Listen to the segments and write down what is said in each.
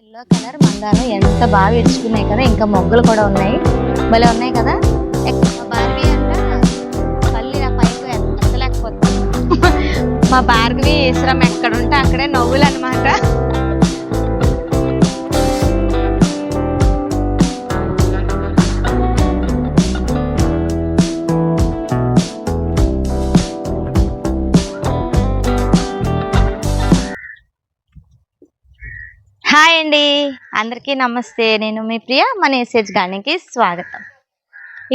Yellow colour మందారం ఎంత బాగా ఇచ్చుకున్నాయి కదా ఇంకా మొగ్గలు కూడా ఉన్నాయి. భలే ఉన్నాయి కదా? ఎక్- అంట పల్లి ఇలా పైకి ఎత్త- ఎత్తలేకపోతుంది మా భార్గవి ఈశ్వరం ఎక్కడ ఉంటే అక్కడే నవ్వులు అనమాట హాయ్ అండి. అందరికీ నమస్తే. నేను మీ ప్రియ. మన ఎస్హెచ్ గార్డెన్కి స్వాగతం.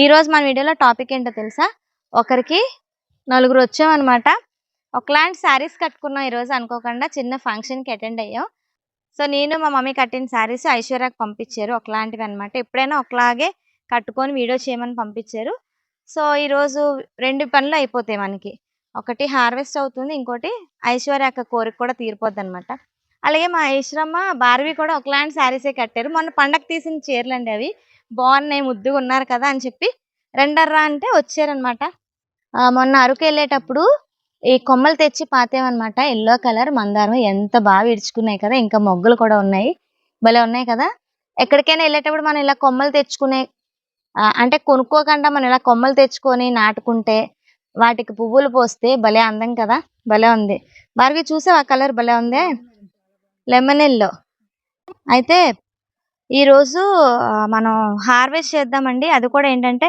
ఈరోజు మన వీడియోలో టాపిక్ ఏంటో తెలుసా? ఒకరికి నలుగురు వచ్చామన్నమాట. ఒకలాంటి శారీస్ కట్టుకున్నాం ఈరోజు అనుకోకుండా చిన్న ఫంక్షన్కి అటెండ్ అయ్యాం. సో నేను మా మమ్మీ కట్టిన శారీస్ ఐశ్వర్యకి పంపించారు. ఒకలాంటివి అనమాట ఎప్పుడైనా ఒకలాగే కట్టుకొని వీడియో చేయమని పంపించారు. సో ఈరోజు రెండు పనులు అయిపోతాయి మనకి. ఒకటి హార్వెస్ట్ అవుతుంది. ఇంకోటి ఐశ్వర్య యొక్క కోరిక కూడా తీరిపోద్ది అనమాట అలాగే మా ఐశ్వరమ్మ భార్వి కూడా ఒకలాంటి శారీసే కట్టారు. మొన్న పండగ తీసిన చీరలు అండి అవి. బాగున్నాయి ముద్దుగా ఉన్నారు కదా అని చెప్పి రెండర్రా అంటే వచ్చారనమాట మొన్న అరకు వెళ్ళేటప్పుడు ఈ కొమ్మలు తెచ్చి పాతేమన్నమాట ఎల్లో కలర్ మందారం ఎంత బాగా విడుచుకున్నాయి కదా. ఇంకా మొగ్గులు కూడా ఉన్నాయి. భలే ఉన్నాయి కదా. ఎక్కడికైనా వెళ్ళేటప్పుడు మనం ఇలా కొమ్మలు తెచ్చుకునే అంటే కొనుక్కోకుండా మనం ఇలా కొమ్మలు తెచ్చుకొని నాటుకుంటే వాటికి పువ్వులు పోస్తే భలే అందం కదా. భలే ఉంది. భార్గవి ఆ కలర్ భలే ఉందే. Lemon yellow. అయితే ఈరోజు మనం హార్వెస్ట్ చేద్దామండి. అది కూడా ఏంటంటే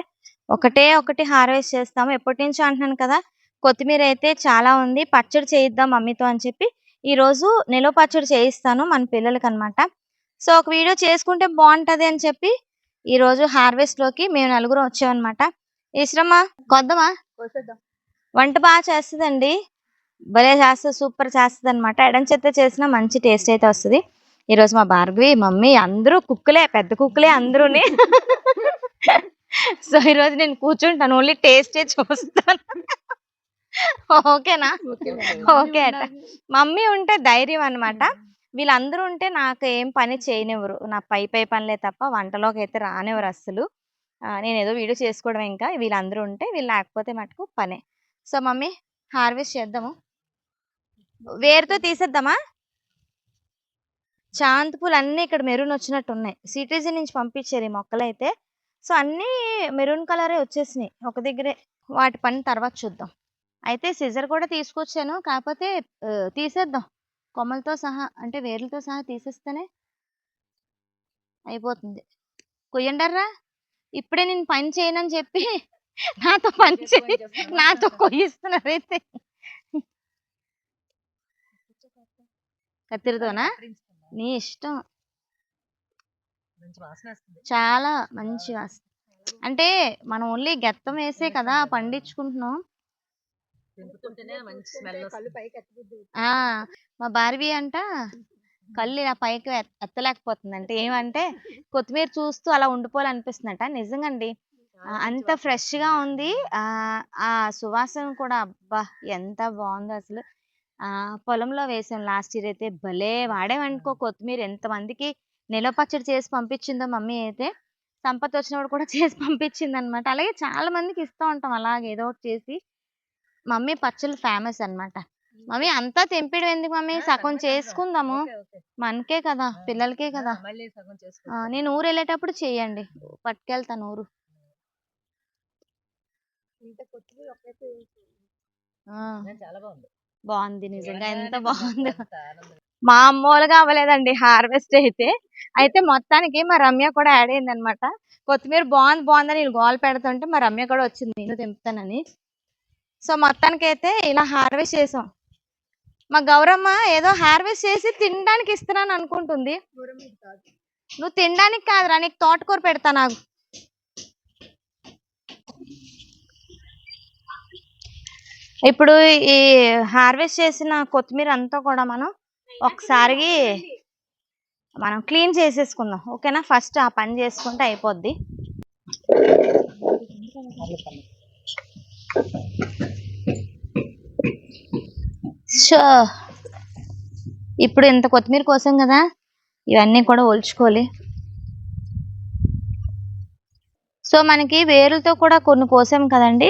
ఒకటే ఒకటి హార్వెస్ట్ చేస్తాము. ఎప్పటి నుంచో అంటున్నాను కదా కొత్తిమీర అయితే చాలా ఉంది. పచ్చడి చేయిద్దాం మమ్మీతో అని చెప్పి. ఈ రోజు నిలువ పచ్చడి చేయిస్తాను మన పిల్లలకి అన్నమాట. సో ఒక వీడియో చేసుకుంటే బాగుంటది అని చెప్పి ఈ రోజు హార్వెస్ట్లోకి మేము నలుగురు వచ్చామన్నమాట. ఈశ్రమ కొద్దమా వంట బాగా చేస్తుందండి. భలే చేస్తుంది సూపర్ చేస్తుంది అనమాట ఎడం చేత చేసిన మంచి టేస్ట్ అయితే వస్తుంది. ఈరోజు మా భార్గవి మమ్మీ అందరూ కుక్కులే పెద్ద కుక్కులే అందరూని. సో ఈరోజు నేను కూర్చుంటాను. ఓన్లీ టేస్టే చూస్తాను. ఓకేనా? ఓకే అట. మమ్మీ ఉంటే ధైర్యం అన్నమాట. వీళ్ళందరూ ఉంటే నాకు ఏం పని చేయనివ్వరు. నా పై పై పనులే తప్ప వంటలోకి అయితే రానివ్వరు అస్సలు. నేను ఏదో వీడియో చేసుకోవడం ఇంకా. వీళ్ళందరూ ఉంటే వీళ్ళు లేకపోతే మటుకు పనే. సో మమ్మీ హార్వెస్ట్ చేద్దాము. వేరుతో తీసేద్దామా? చాంతి పూలు అన్ని ఇక్కడ మెరూన్ వచ్చినట్టు ఉన్నాయి సిటీజీ నుంచి పంపించారు ఈ మొక్కలు అయితే సో అన్ని మెరూన్ కలరే వచ్చేసినాయి. ఒక దగ్గరే వాటి పని తర్వాత చూద్దాం. అయితే సిజర్ కూడా తీసుకొచ్చాను. కాకపోతే తీసేద్దాం. కొమ్మలతో సహా అంటే వేర్లతో సహా తీసేస్తేనే అయిపోతుంది. కొయ్యండర్రా ఇప్పుడే నేను పని చేయనని చెప్పి నాతో పని చేయి. నాతో కొయ్యిస్తున్నారు అయితే. కత్తిరితోనా? నీ ఇష్టం. చాలా మంచి వాసన అంటే మనం ఓన్లీ గెత్తం వేసే కదా పండించుకుంటున్నాం. ఆ మా భార్వి అంట కళ్ళు ఇలా పైకి ఎత్- ఎత్తలేకపోతుంది అంటే ఏమంటే కొత్తిమీర చూస్తూ అలా ఉండిపోవాలనిపిస్తుందట. నిజంగండి. అంత ఫ్రెష్గా ఉంది. ఆ ఆ సువాసన కూడా అబ్బా ఎంత బాగుందో అసలు. ఆ పొలంలో వేసాం లాస్ట్ ఇయర్ అయితే భలే వాడేమనుకో కొత్తిమీర. ఎంత మందికి నిలవ పచ్చడి చేసి పంపించిందో మమ్మీ అయితే సంపత్ వచ్చినప్పుడు కూడా చేసి పంపించింది అనమాట అలాగే చాలా మందికి ఇస్తూ ఉంటాం అలాగే ఏదో ఒకటి చేసి. మమ్మీ పచ్చళ్ళు ఫేమస్ అన్నమాట మమ్మీ అంతా తెంపిడం ఎందుకు మమ్మీ? సగం చేసుకుందాము. మనకే కదా పిల్లలకే కదా. ఆ, నేను ఊరు వెళ్ళేటప్పుడు చెయ్యండి. పట్టుకెళ్తాను ఊరు ఆ, బాగుంది. నిజంగా. ఎంత బాగుందో. మా అమ్మోలుగా అవ్వలేదండి హార్వెస్ట్ అయితే. అయితే మొత్తానికి మా రమ్య కూడా యాడ్ అయింది అనమాట కొత్తిమీర బాగుంది బాగుందని నేను గోల్ పెడుతుంటే మా రమ్య కూడా వచ్చింది నేను తెంపుతానని. సో మొత్తానికి అయితే ఇలా హార్వెస్ట్ చేసాం. మా గౌరమ్మ ఏదో హార్వెస్ట్ చేసి తినడానికి ఇస్తున్నాను అనుకుంటుంది నువ్వు తినడానికి కాదురా నీకు తోటకూర పెడతా నాకు. ఇప్పుడు ఈ హార్వెస్ట్ చేసిన కొత్తిమీర అంతా కూడా మనం ఒకసారి మనం క్లీన్ చేసేసుకుందాం. ఓకేనా? ఫస్ట్ ఆ పని చేసుకుంటే అయిపోద్ది. సో ఇప్పుడు ఇంత కొత్తిమీర కోసం కదా? ఇవన్నీ కూడా ఒలుచుకోవాలి. సో మనకి వేర్లతో కూడా కొన్ని కోసాం కదండి.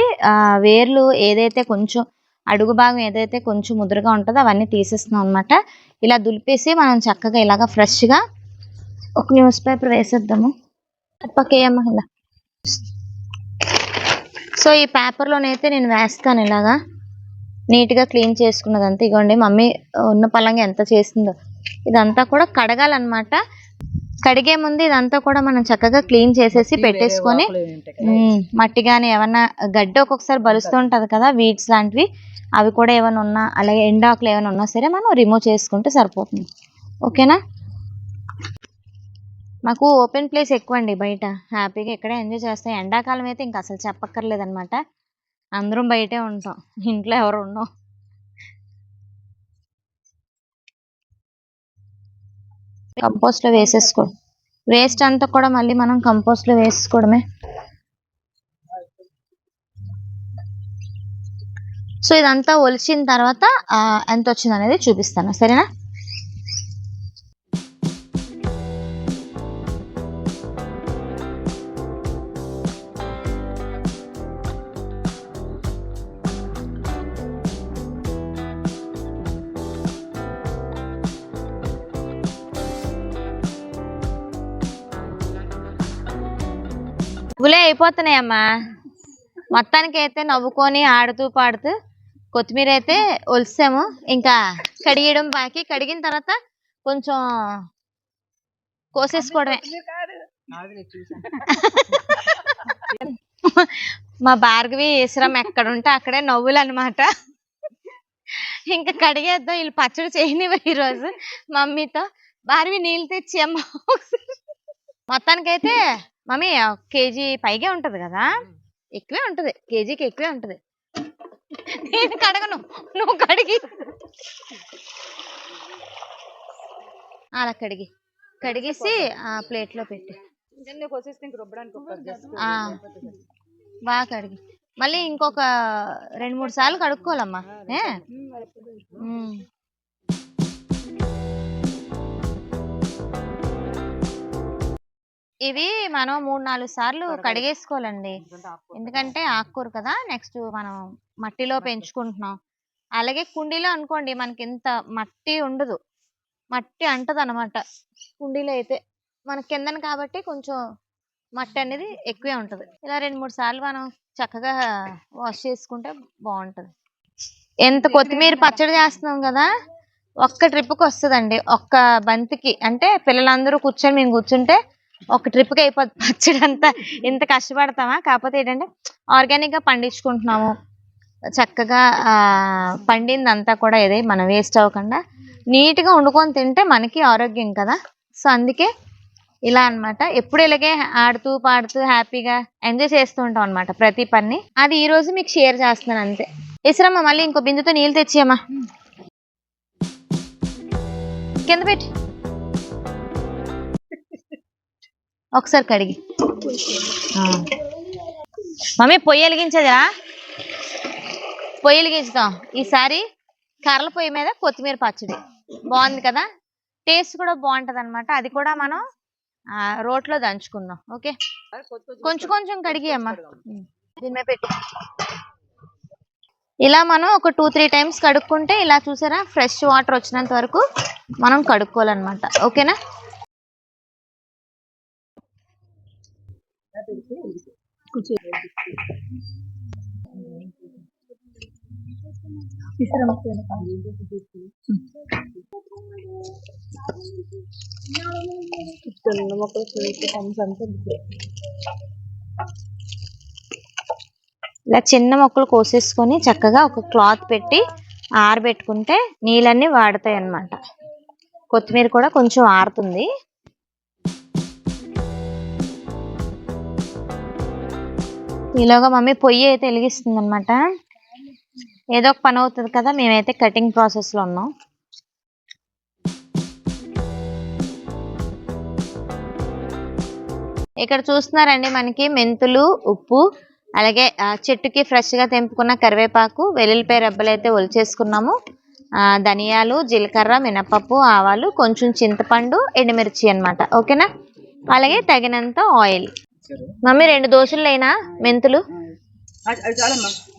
వేర్లు ఏదైతే కొంచెం అడుగు భాగం ఏదైతే కొంచెం ముదురుగా ఉంటుందో అవన్నీ తీసేస్తున్నాం అనమాట ఇలా దులిపేసి మనం చక్కగా ఇలాగ ఫ్రెష్గా ఒక న్యూస్ పేపర్ వేసేద్దాము. పక్కేయమ్మా ఇలా సో ఈ పేపర్లోనైతే నేను వేస్తాను ఇలాగా. నీట్గా క్లీన్ చేసుకున్నదంతా. ఇగోండి మమ్మీ ఉన్న పలంగా ఎంత చేసిందో. ఇదంతా కూడా కడగాలన్నమాట. కడిగే ముందు ఇదంతా కూడా మనం చక్కగా క్లీన్ చేసేసి పెట్టేసుకొని మట్టి కానీ ఏమన్నా గడ్డి ఒక్కొక్కసారి బలుస్తూ ఉంటది కదా వీడ్స్ లాంటివి అవి కూడా ఏమైనా ఉన్నా అలాగే ఎండాకులు ఏమైనా ఉన్నా సరే మనం రిమూవ్ చేసుకుంటే సరిపోతుంది. ఓకేనా? మాకు ఓపెన్ ప్లేస్ ఎక్కువ అండి బయట హ్యాపీగా ఇక్కడే ఎంజాయ్ చేస్తాం. ఎండాకాలం అయితే ఇంకా అసలు చెప్పక్కర్లేదన్నమాట. అందరం బయటే ఉంటాం. ఇంట్లో ఎవరు ఉండం కంపోస్ట్లో వేసేసుకో వేస్ట్ అంతా కూడా మళ్ళీ మనం కంపోస్ట్లో వేసుకోవడమే. సో ఇదంతా ఒలిచిన తర్వాత ఎంత వచ్చింది అనేది చూపిస్తాను. సరేనా? పులే అయిపోతున్నాయమ్మా. మొత్తానికి అయితే నవ్వుకొని ఆడుతూ పాడుతూ కొత్తిమీర అయితే ఒలిసాము. ఇంకా కడిగడం బాకి. కడిగిన తర్వాత కొంచెం కోసేసుకోవడమే. మా భార్గవి ఈశ్వరం ఎక్కడ ఉంటే అక్కడే నవ్వులు అనమాట ఇంకా కడిగేద్దాం. వీళ్ళు పచ్చడి చేయనివ్వ ఈరోజు మమ్మీతో. భార్వి నీళ్ళు తెచ్చి అమ్మ మొత్తానికైతే మమ్మీ ఒక కేజీ పైగే ఉంటది కదా? ఎక్కువే ఉంటది. కేజీకి ఎక్కువే ఉంటది. నేను కడగను. నువ్వు కడిగి. అలా కడిగి. కడిగేసి ఆ ప్లేట్లో పెట్టి ఆ, బాగా కడిగి. మళ్ళీ ఇంకొక రెండు మూడు సార్లు కడుక్కోవాలమ్మా. ఏ? ఉమ్. ఇవి మనం మూడు నాలుగు సార్లు కడిగేసుకోవాలండి. ఎందుకంటే ఆకుకూర కదా నెక్స్ట్ మనం మట్టిలో పెంచుకుంటున్నాం. అలాగే కుండీలో అనుకోండి మనకి ఇంత మట్టి ఉండదు. మట్టి అంటది అనమాట కుండీలో అయితే మన కిందన కాబట్టి కొంచెం మట్టి అనేది ఎక్కువే ఉంటది. ఇలా రెండు మూడు సార్లు మనం చక్కగా వాష్ చేసుకుంటే బాగుంటది. ఎంత కొత్తిమీర పచ్చడి చేస్తున్నాం కదా ఒక్క ట్రిప్కి వస్తుందండి. ఒక్క బంతికి అంటే పిల్లలందరూ కూర్చొని మేము కూర్చుంటే ఒక ట్రిప్కి అయిపోద్ది పచ్చడి అంతా ఇంత కష్టపడతామా? కాకపోతే ఏంటంటే ఆర్గానిక్గా పండించుకుంటున్నాము. చక్కగా ఆ, పండిందంతా కూడా ఏదే మనం వేస్ట్ అవ్వకుండా నీట్గా వండుకొని తింటే మనకి ఆరోగ్యం కదా. సో అందుకే ఇలా అన్నమాట. ఎప్పుడు ఇలాగే ఆడుతూ పాడుతూ హ్యాపీగా ఎంజాయ్ చేస్తూ ఉంటాం అనమాట ప్రతి పని. అది ఈ రోజు మీకు షేర్ చేస్తున్నాను అంతే. ఇసరమ్మ మళ్ళీ ఇంకో బిందుతో నీళ్ళు తెచ్చియమ్మా. కింద పెట్టి. ఒకసారి కడిగి. మమ్మీ పొయ్యి వెలిగించదురా. పొయ్యి వెలిగించుదాం. ఈసారి కర్రల పొయ్యి మీద కొత్తిమీర పచ్చడి. బాగుంది కదా? టేస్ట్ కూడా బాగుంటది అనమాట అది కూడా మనం రోట్లో దంచుకుందాం. ఓకే? కొంచెం కొంచెం కడిగి అమ్మా. దీనిమే దీని మీద పెట్టి. ఇలా మనం ఒక టూ త్రీ టైమ్స్ కడుక్కుంటే ఇలా చూసారా? ఫ్రెష్ వాటర్ వచ్చినంత వరకు మనం కడుక్కోవాలన్నమాట. ఓకేనా? ఇలా చిన్న మొక్కలు కోసేసుకొని చక్కగా ఒక క్లాత్ పెట్టి ఆరబెట్టుకుంటే నీళ్ళన్నీ వాడతాయి అన్నమాట కొత్తిమీర కూడా కొంచెం ఆరుతుంది. ఈలోగా మమ్మీ పొయ్యి అయితే వెలిగిస్తుంది అనమాట ఏదో ఒక పని అవుతుంది కదా మేమైతే కటింగ్ ప్రాసెస్లో ఉన్నాం. ఇక్కడ చూస్తున్నారండి మనకి మెంతులు ఉప్పు అలాగే చెట్టుకి ఫ్రెష్గా తెంపుకున్న కరివేపాకు వెల్లుల్లిపాయ రెబ్బలు అయితే ఒలిచేసుకున్నాము. ధనియాలు జీలకర్ర మినపప్పు ఆవాలు కొంచెం చింతపండు ఎండుమిర్చి అన్నమాట. ఓకేనా? అలాగే తగినంత ఆయిల్. మమ్మీ రెండు దోశలు లేనా మెంతులు?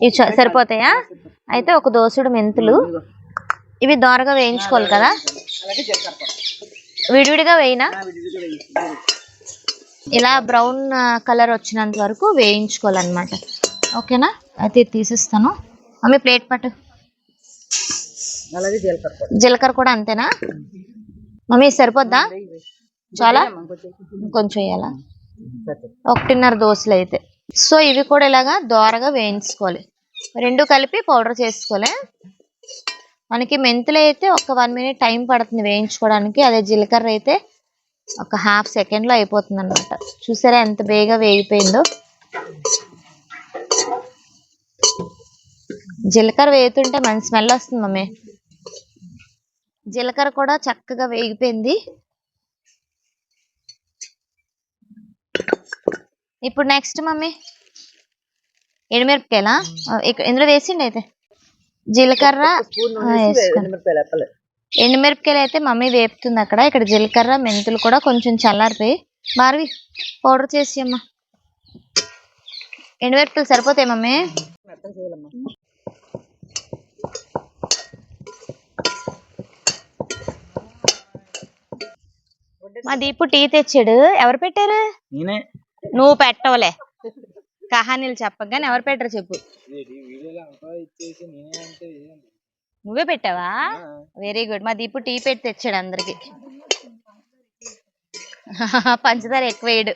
ఇవి చ- సరిపోతాయా? అయితే ఒక దోసుడు మెంతులు. ఇవి దోరగా వేయించుకోవాలి కదా? విడివిడిగా వేయినా? ఇలా బ్రౌన్ కలర్ వచ్చినంత వరకు వేయించుకోవాలన్నమాట. ఓకేనా? అయితే తీసిస్తాను. మమ్మీ ప్లేట్ పట్టు. జీలకర్ర కూడా అంతేనా? మమ్మీ సరిపోద్దా? చాలా? కొంచెం వేయాలా? ఒకటిన్నర దోశలు అయితే. సో ఇవి కూడా ఇలాగా దోరగా వేయించుకోవాలి. రెండు కలిపి పౌడర్ చేసుకోవాలి. మనకి మెంతులు అయితే ఒక వన్ మినిట్ టైం పడుతుంది వేయించుకోవడానికి. అదే జీలకర్ర అయితే ఒక హాఫ్ సెకండ్లో అయిపోతుంది అనమాట చూసారా ఎంత బేగా వేగిపోయిందో. జీలకర్ర వేగుతుంటే మంచి స్మెల్ వస్తుంది మమ్మీ. జీలకర్ర కూడా చక్కగా వేగిపోయింది. ఇప్పుడు నెక్స్ట్ మమ్మీ. ఎండుమిరపకాయలా ఇందులో వేసిండి అయితే. జీలకర్ర. ఎండుమిరపకాయలు అయితే మమ్మీ వేపుతుంది అక్కడ. ఇక్కడ జీలకర్ర మెంతులు కూడా కొంచెం చల్లారిపోయి. బార్వి పౌడర్ చేసి అమ్మా ఎండుమిరపకాయలు సరిపోతాయి మమ్మీ. మా దీపు టీ తెచ్చాడు. ఎవరు పెట్టారు? నేనే. నువ్వు పెట్టవలే. కహానీలు చెప్పగానే ఎవరు పెట్టరు చెప్పు. నువ్వే పెట్టావా? వెరీ గుడ్ మా దీపు టీ పెట్టి తెచ్చాడు అందరికి. పంచదార ఎక్కువ వేయడు.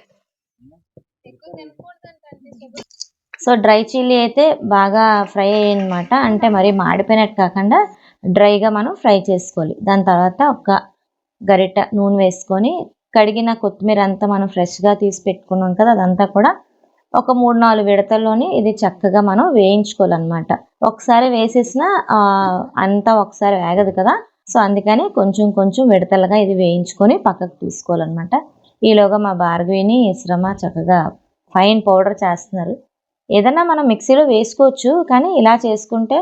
సో డ్రై చిల్లీ అయితే బాగా ఫ్రై అయ్యనమాట. అంటే మరి మాడిపోయినట్టు కాకుండా డ్రైగా మనం ఫ్రై చేసుకోవాలి. దాని తర్వాత ఒక గరిట నూనె వేసుకొని కడిగిన కొత్తిమీర అంతా మనం ఫ్రెష్గా తీసి పెట్టుకున్నాం కదా అదంతా కూడా ఒక మూడు నాలుగు విడతల్లోనే ఇది చక్కగా మనం వేయించుకోవాలన్నమాట. ఒకసారి వేసేసిన అంతా ఒకసారి వేగదు కదా సో అందుకని కొంచెం కొంచెం విడతలుగా ఇది వేయించుకొని పక్కకు తీసుకోవాలన్నమాట. ఈలోగా మా భార్గవిని శ్రమ చక్కగా ఫైన్ పౌడర్ చేస్తున్నారు. ఏదన్నా మనం మిక్సీలో వేసుకోవచ్చు కానీ ఇలా చేసుకుంటే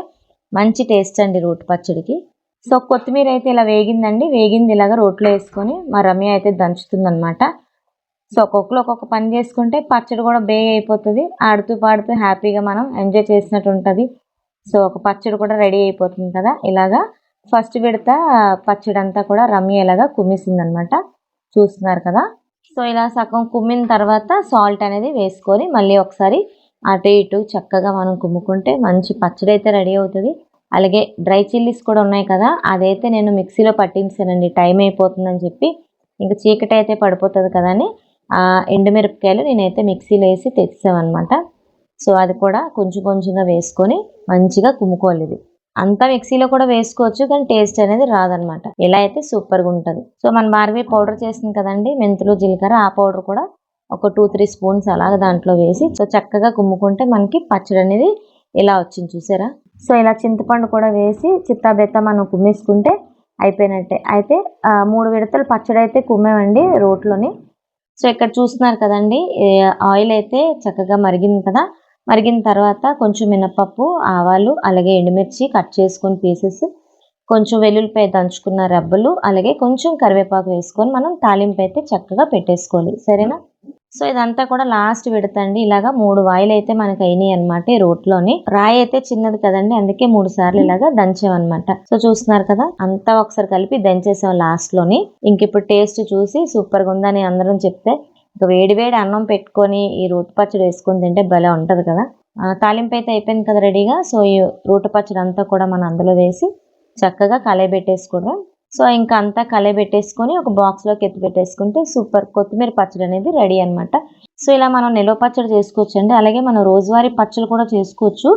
మంచి టేస్ట్ అండి రోటి పచ్చడికి. సో కొత్తిమీర అయితే ఇలా వేగిందండి. వేగింది ఇలాగ రోట్లో వేసుకొని మా రమ్య అయితే దంచుతుందనమాట సో ఒక్కొక్కరు ఒక్కొక్క పని చేసుకుంటే పచ్చడి కూడా బే అయిపోతుంది. ఆడుతూ పాడుతూ హ్యాపీగా మనం ఎంజాయ్ చేసినట్టు ఉంటుంది. సో ఒక పచ్చడి కూడా రెడీ అయిపోతుంది కదా. ఇలాగా ఫస్ట్ విడత పచ్చడి అంతా కూడా రమ్య ఇలాగా కుమ్మేసింది అనమాట చూస్తున్నారు కదా. సో ఇలా సగం కుమ్మిన తర్వాత సాల్ట్ అనేది వేసుకొని మళ్ళీ ఒకసారి అటు ఇటు చక్కగా మనం కుమ్ముకుంటే మంచి పచ్చడి అయితే రెడీ అవుతుంది. అలాగే డ్రై చిల్లీస్ కూడా ఉన్నాయి కదా అదైతే నేను మిక్సీలో పట్టించానండి. టైం అయిపోతుందని చెప్పి ఇంకా చీకటి అయితే పడిపోతుంది కదా అని ఆ ఎండుమిరపకాయలు నేనైతే మిక్సీలో వేసి తెచ్చామన్నమాట సో అది కూడా కొంచెం కొంచెంగా వేసుకొని మంచిగా కుమ్ముకోవాలి ఇది. అంతా మిక్సీలో కూడా వేసుకోవచ్చు కానీ టేస్ట్ అనేది రాదనమాట ఇలా అయితే సూపర్గా ఉంటుంది. సో మన బార్బీ పౌడర్ చేసింది కదండి మెంతులు జీలకర్ర ఆ పౌడర్ కూడా ఒక టూ త్రీ స్పూన్స్ అలాగ దాంట్లో వేసి సో చక్కగా కుమ్ముకుంటే మనకి పచ్చడి అనేది ఇలా వచ్చింది చూసారా? సో ఇలా చింతపండు కూడా వేసి చిత్తాబెత్త మనం కుమ్మేసుకుంటే అయిపోయినట్టే. అయితే మూడు విడతలు పచ్చడి అయితే కుమ్మేమండి రోట్లోని. సో ఇక్కడ చూస్తున్నారు కదండి ఆయిల్ అయితే చక్కగా మరిగింది కదా. మరిగిన తర్వాత కొంచెం మినపప్పు ఆవాలు అలాగే ఎండుమిర్చి కట్ చేసుకొని పీసెస్ కొంచెం వెల్లుల్లిపాయ దంచుకున్న రబ్బలు అలాగే కొంచెం కరివేపాకు వేసుకొని మనం తాలింపు అయితే చక్కగా పెట్టేసుకోవాలి. సరేనా? సో ఇదంతా కూడా లాస్ట్ విడతండి. ఇలాగా మూడు వాయిలు అయితే మనకి అయినాయి అనమాట ఈ రోట్లోని. రాయి అయితే చిన్నది కదండి అందుకే మూడు సార్లు ఇలాగా దంచామన్నమాట సో చూస్తున్నారు కదా అంతా ఒకసారి కలిపి దంచేసాం లాస్ట్లోని. ఇంక ఇప్పుడు టేస్ట్ చూసి సూపర్గా ఉందని అందరం చెప్తే ఇక వేడి వేడి అన్నం పెట్టుకొని ఈ రోటి పచ్చడి వేసుకొని తింటే భలే ఉంటుంది కదా. తాలింపు అయితే అయిపోయింది కదా రెడీగా సో ఈ రోటి పచ్చడి అంతా కూడా మనం అందులో వేసి చక్కగా కలయబెట్టేసుకోవడం సో ఇంకా అంతా కలయబెట్టేసుకొని ఒక బాక్స్లోకి ఎత్తి పెట్టేసుకుంటే సూపర్. కొత్తిమీర పచ్చడి అనేది రెడీ అన్నమాట. సో ఇలా మనం నిల్వ పచ్చడి చేసుకోవచ్చు అండి అలాగే మనం రోజువారీ పచ్చడి కూడా చేసుకోవచ్చు.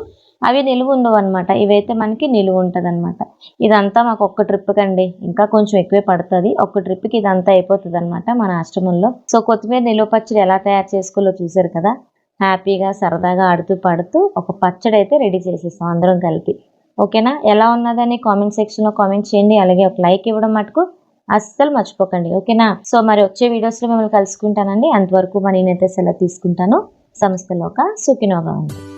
అవి నిలువ ఉండవు అనమాట ఇవైతే మనకి నిలువ ఉంటుంది అనమాట ఇదంతా మాకు ఒక్క ట్రిప్ కండి. ఇంకా కొంచెం ఎక్కువే పడుతుంది. ఒక్క ట్రిప్కి ఇదంతా అయిపోతుంది అనమాట మన ఆశ్రమంలో. సో కొత్తిమీర నిలువ పచ్చడి ఎలా తయారు చేసుకోవాలో చూసారు కదా? హ్యాపీగా సరదాగా ఆడుతూ పాడుతూ ఒక పచ్చడి అయితే రెడీ చేసేస్తాం అందరం కలిపి. ఓకేనా? ఎలా ఉన్నదని కామెంట్ సెక్షన్లో కామెంట్ చేయండి. అలాగే ఒక లైక్ ఇవ్వడం మటుకు అస్సలు మర్చిపోకండి. ఓకేనా? సో మరి వచ్చే వీడియోస్లో మిమ్మల్ని కలుసుకుంటానండి. అంతవరకు మరి నేనైతే సెలవు తీసుకుంటాను. సంస్థలో ఒక సుఖినోగా ఉంది